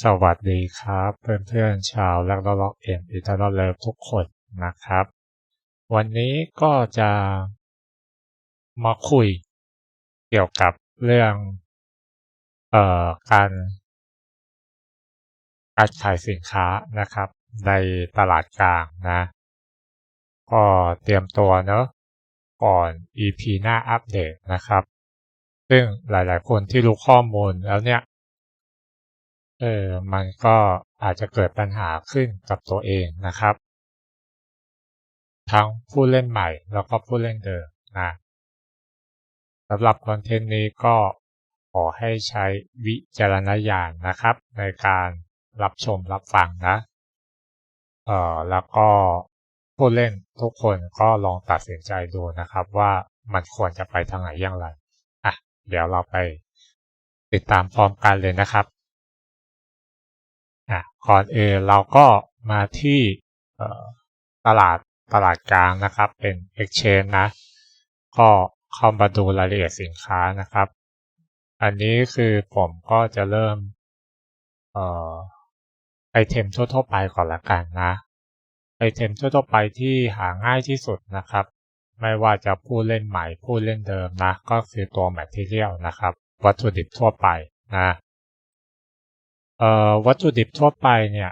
สวัสดีครับ เพื่อนๆชาวแล้วก็ล็อกเอ็นอิตาลเลิฟทุกคนนะครับ วันนี้ก็จะมาคุยเกี่ยวกับเรื่องเอ่อการ การขายสินค้านะครับ ในตลาดกลางนะ ก็เตรียมตัวเนอะก่อน EP หน้าอัปเดตนะครับ ซึ่งหลายๆคนที่รู้ข้อมูลแล้วเนี่ย เออมันก็อาจจะเกิดปัญหาขึ้นกับตัวเองนะครับ ทั้งผู้เล่นใหม่แล้วก็ผู้เล่นเดิมนะสำหรับคอนเทนต์นี้ก็ขอให้ใช้วิจารณญาณนะครับ ในการรับชมรับฟังนะเอ่อแล้วก็ผู้เล่นทุกคนก็ลองตัดสินใจดูนะครับ ว่ามันควรจะไปทางไหนอย่างไรอะเดี๋ยวเราไปติดตามพร้อมกันเลยนะครับ อะก่อนอื่นเราก็มาที่ตลาดตลาดกลางนะครับ เป็น Exchange นะ ก็เข้ามาดูรายละเอียดสินค้านะครับ อันนี้คือผมก็จะเริ่มเอ่อไอเทมทั่วๆไปก่อนละกันนะไอเทมทั่วๆไปที่หาง่ายที่สุดนะครับ ไม่ว่าจะผู้เล่นใหม่ผู้เล่นเดิมนะ ก็คือตัว Material นะครับ วัตถุดิบทั่วไปนะ วัตถุดิบทั่วไปเนี่ย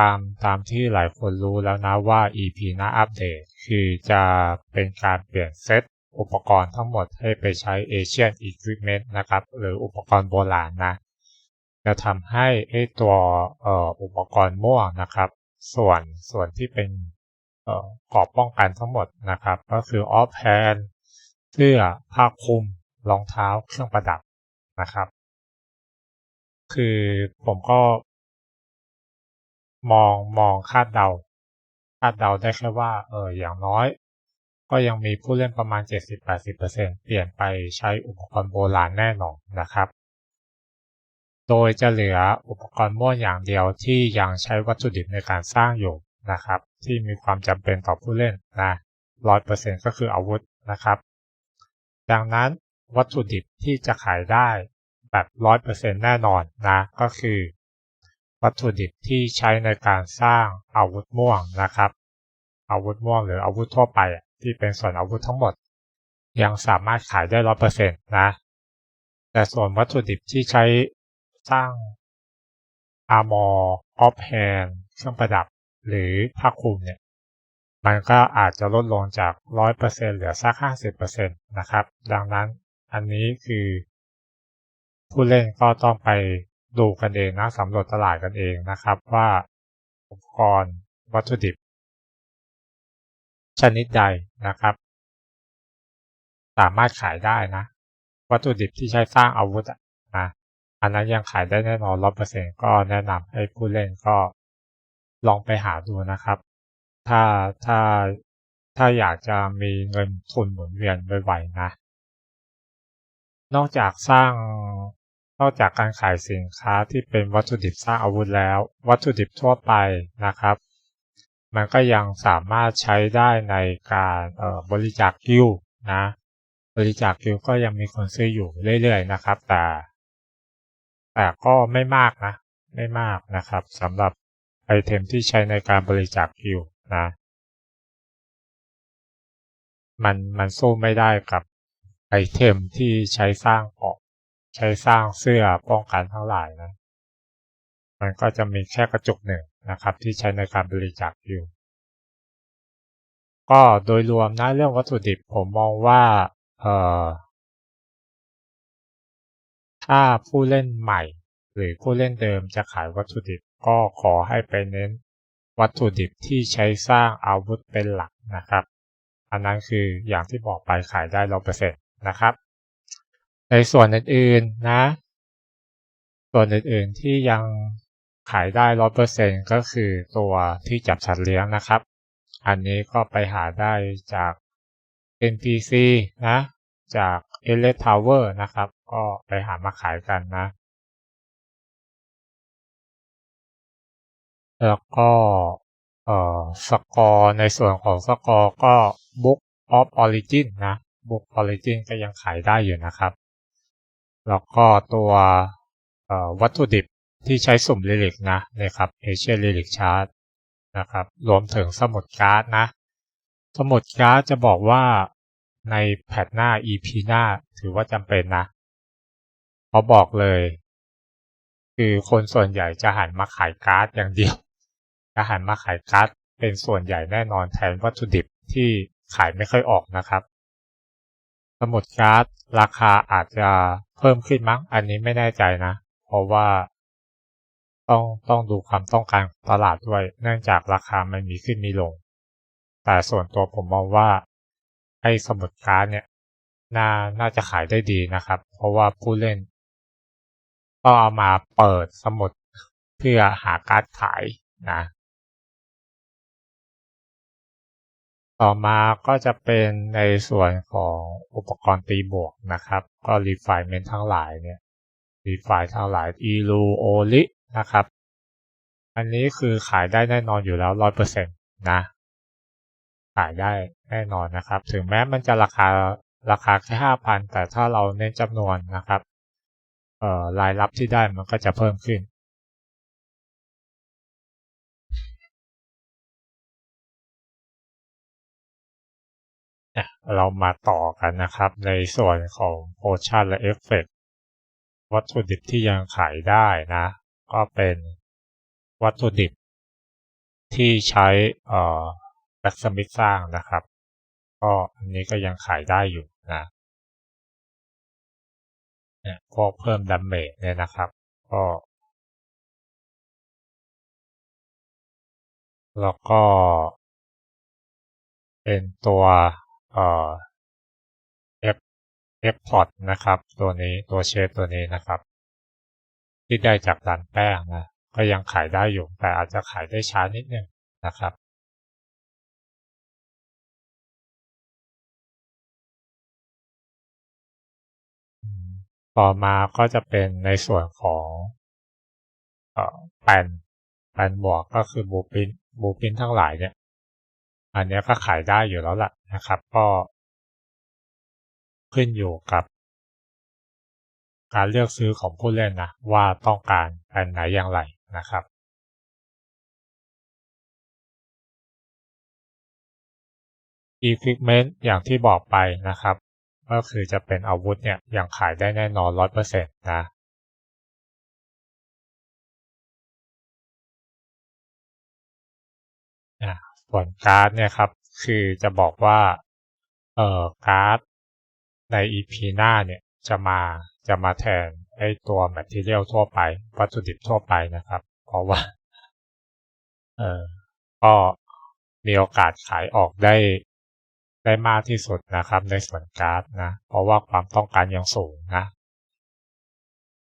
ตามตามที่หลายคนรู้แล้วนะว่า EP หน้าอัปเดต คือจะเป็นการเปลี่ยนเซตอุปกรณ์ทั้งหมดให้ไปใช้ Asian Equipment นะครับ หรืออุปกรณ์โบราณนะ จะทำให้ไอตัวออุปกรณ์ม่วงนะครับ ส่วนส่วนที่เป็นก่อกรอบป้องกันทั้งหมดนะครับ ก็คือออฟแฮนเสื้อผ้าคลุมรองเท้าเครื่องประดับนะครับ คือผมก็ มองมองคาดเดา คาดเดาได้แค่ว่า เอออย่างน้อย ก็ยังมีผู้เล่นประมาณ 70-80%เปลี่ยนไปใช้อุปกรณ์โบราณแน่นอนนะครับ โดยจะเหลืออุปกรณ์ม่วนอย่างเดียวที่ยังใช้วัตถุดิบในการสร้างอยู่นะครับ ที่มีความจำเป็นต่อผู้เล่นนะร้อยเปอร์เซ็นก็คืออาวุธนะครับ ดังนั้นวัตถุดิบที่จะขายได้ แบบร้อยเปอร์เซ็นแน่นอนนะ ก็คือ วัตถุดิบที่ใช้ในการสร้างอาวุธม่วงนะครับ อาวุธม่วงหรืออาวุธทั่วไปที่เป็นส่วนอาวุธทั้งหมด ยังสามารถขายได้ร้อยเปอร์เซ็นต์นะ แต่ส่วนวัตถุดิบที่ใช้สร้างอาร์มอร์ออฟแฮนเครื่องประดับหรือผ้าคลุมเนี่ยมันก็อาจจะลดลงจาก 100%เหลือสัก 50%นะครับ ดังนั้นอันนี้คือ ผู้เล่นก็ต้องไปดูกันเองนะสำรวจตลาดกันเองนะครับว่าอุปกรณ์วัตถุดิบ ชนิดใดนะครับ สามารถขายได้นะ วัตถุดิบที่ใช้สร้างอาวุธนะอันนั้นยังขายได้แน่นอนร้อเปอร์เซ็นก็แนะนำให้ผู้เล่นก็ลองไปหาดูนะครับ ถ้าถ้าถ้าอยากจะมีเงินทุนหมุนเวียนบ่อยๆนะ นอกจากสร้าง นอกจากการขายสินค้าที่เป็นวัตถุดิบสร้างอาวุธแล้ว วัตถุดิบทั่วไปนะครับ มันก็ยังสามารถใช้ได้ในการบริจาคกิลนะ บริจาคกิลก็ยังมีคนซื้ออยู่เรื่อยๆนะครับ แต่ แต่ก็ไม่มากนะ ไม่มากนะครับสำหรับไอเทมที่ใช้ในการบริจาคกิลนะ มันมันสู้ไม่ได้กับไอเทมที่ใช้สร้างเกาะ ใช้สร้างเสื้อป้องกันทั้งหลายนะมันก็จะมีแค่กระจุกหนึ่งนะครับ ที่ใช้ในการบริจาคกิลก็โดยรวมนะเรื่องวัตถุดิบผมมองว่าเอ่อถ้าผู้เล่นใหม่ หรือผู้เล่นเดิมจะขายวัตถุดิบก็ขอให้ไปเน้นวัตถุดิบที่ใช้สร้างอาวุธเป็นหลักนะครับ อันนั้นคืออย่างที่บอกไปขายได้ร้อเปอร์เซ็นต์นะครับ ในส่วนอื่นๆนะ ส่วนอื่นๆที่ยังขายได้ร้อยเปอร์เซ็นต์ก็คือตัวที่จับสัตว์เลี้ยงนะครับ อันนี้ก็ไปหาได้จาก NPC นะ จาก e l e t Tower นะครับ ก็ไปหามาขายกันนะ แล้วก็เอ่อสกอร์ในส่วนของสกอร์ก็ Book of Origin นะ Book Origin ก็ยังขายได้อยู่นะครับ แล้วก็ตัววัตถุดิบที่ใช้สุ่มลิลิกนะนะครับเอเชียลิลิกชาร์ตนะครับรวมถึงสมุดการ์ดนะ สมุดการ์ดจะบอกว่าในแพทหน้า EP หน้าถือว่าจำเป็นนะเพราบอกเลย คือคนส่วนใหญ่จะหันมาขายการ์ดอย่างเดียว จะหันมาขายการ์ดเป็นส่วนใหญ่แน่นอนแทนวัตถุดิบที่ขายไม่ค่อยออกนะครับ สมุดการ์ดราคาอาจจะเพิ่มขึ้นมั้ง อันนี้ไม่แน่ใจนะ เพราะว่าต้องต้องดูความต้องการตลาดด้วย เนื่องจากราคามันมีขึ้นมีลง แต่ส่วนตัวผมมองว่าไอ้สมุดการ์ดเนี่ยน่าน่าจะขายได้ดีนะครับ เพราะว่าผู้เล่นก็เอามาเปิดสมุดเพื่อหาการ์ดขายนะ ต่อมาก็จะเป็นในส่วนของอุปกรณ์ตีบวกนะครับ ก็ refinement ทั้งหลายเนี่ย refine ทั้งหลาย e l u o l i นะครับ อันนี้คือขายได้แน่นอนอยู่แล้วร้อยเปอร์เซ็นต์นะ ขายได้แน่นอนนะครับ ถึงแม้มันจะราคาราคาแค่ห้าพันแต่ถ้าเราเน้นจำนวนนะครับ เอ่อรายรับที่ได้มันก็จะเพิ่มขึ้น เรามาต่อกันนะครับ ในส่วนของโพชั่นและเอฟเฟกวัตถุดิบที่ยังขายได้นะ ก็เป็นวัตถุดิบที่ใช้เอ่อแบ็กสมิธสร้างนะครับ ก็อันนี้ก็ยังขายได้อยู่นะเนี่ยพวกเพิ่มดัมเมจเนี่ยนะครับ ก็แล้วก็ เป็นตัว เอ่อ F F plot นะครับ ตัวนี้ตัวเชฟตัวนี้นะครับ ที่ได้จากร้านแป้งนะ ก็ยังขายได้อยู่ แต่อาจจะขายได้ช้านิดนึงนะครับต่อมาก็จะเป็นในส่วนของแปนแปนบวกก็คือบูปินบูปินทั้งหลายเนี่ย อันนี้ก็ขายได้อยู่แล้วล่ะนะครับ ก็ขึ้นอยู่กับ การเลือกซื้อของผู้เล่นนะว่าต้องการอันไหนอย่างไรนะครับ Equipment อย่างที่บอกไปนะครับ ก็คือจะเป็นอาวุธเนี่ยยังขายได้แน่นอนร้อยเปอร์เซ็นต์นะ ส่วนการ์ดเนี่ยครับ คือจะบอกว่าเอ่อการ์ดใน EP หน้าเนี่ยจะมาจะมาแทนไอตัวแมทเทียลทั่วไป วัตถุดิบทั่วไปนะครับ เพราะว่าเออก็มีโอกาสขายออกได้ได้มากที่สุดนะครับ ในส่วนการ์ดนะ เพราะว่าความต้องการยังสูงนะ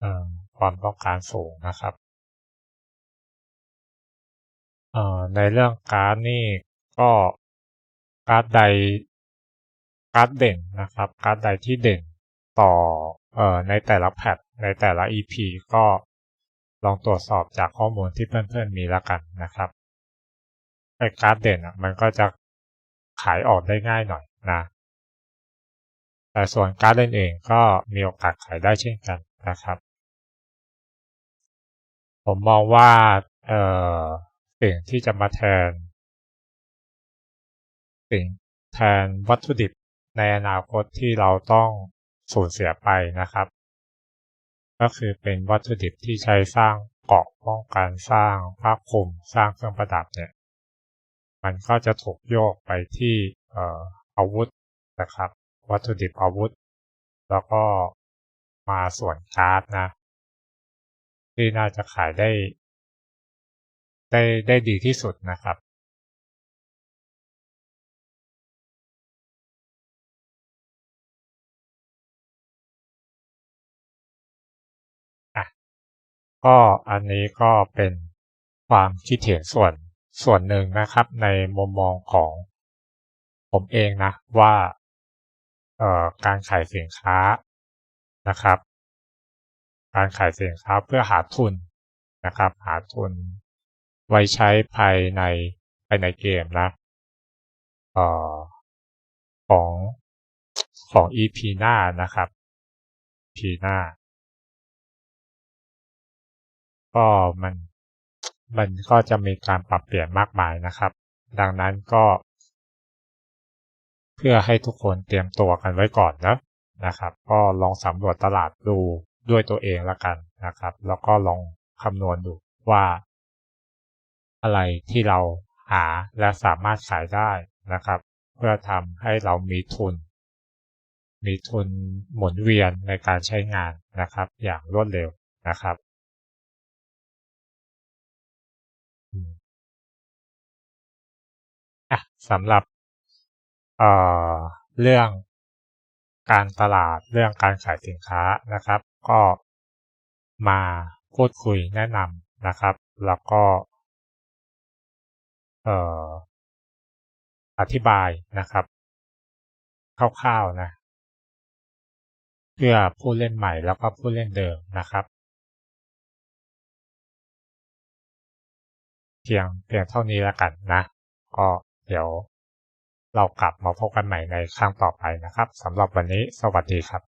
เออความต้องการสูงนะครับ เอ่อในเรื่องการ์ดนี่ก็การ์ดใดการ์ดเด่นนะครับการ์ดใดที่เด่นต่อเอ่อในแต่ละแพทในแต่ละ EP ก็ลองตรวจสอบจากข้อมูลที่เพื่อนๆมีแล้วกันนะครับไอ้การ์ดเด่นอะมันก็จะขายออกได้ง่ายหน่อยนะแต่ส่วนการ์ดเล่นเองก็มีโอกาสขายได้เช่นกันนะครับ ผมมองว่าเอ่อ สิ่งที่จะมาแทน สิ่งแทนวัตถุดิบในอนาคตที่เราต้องสูญเสียไปนะครับ ก็คือเป็นวัตถุดิบที่ใช้สร้างเกาะป้องกันสร้างภาคคุมสร้างเครื่องประดับเนี่ย มันก็จะถูกโยกไปที่อาวุธนะครับ วัตถุดิบอาวุธ แล้วก็มาส่วนการ์ดนะ ที่น่าจะขายได้ ได้ได้ดีที่สุดนะครับก็อันนี้ก็เป็นความคิดเห็นส่วนส่วนหนึ่งนะครับ ในมุมมองของผมเองนะว่าการขายสินค้านะครับ การขายสินค้าเพื่อหาทุนนะครับ หาทุน ไว้ใช้ภายในภายในเกมนะออของของ EP หน้านะครับ EP หน้า ก็มันมันก็จะมีการปรับเปลี่ยนมากมายนะครับ ดังนั้นก็ เพื่อให้ทุกคนเตรียมตัวกันไว้ก่อนนะนะครับ ก็ลองสำรวจตลาดดูด้วยตัวเองละกันนะครับ แล้วก็ลองคำนวณดูว่า อะไรที่เราหาและสามารถขายได้นะครับ เพื่อทำให้เรามีทุน มีทุนหมุนเวียนในการใช้งานนะครับ อย่างรวดเร็วนะครับสำหรับเเรื่องการตลาดเรื่องการขายสินค้านะครับ ก็มาพูดคุยแนะนำนะครับ แล้วก็ อธิบายนะครับคร่าวๆนะเพื่อผู้เล่นใหม่แล้วก็ผู้เล่นเดิมนะครับ เพียงเพียงเท่านี้แล้วกันนะ ก็เดี๋ยวเรากลับมาพบกันใหม่ในครั้งต่อไปนะครับสำหรับวันนี้สวัสดีครับ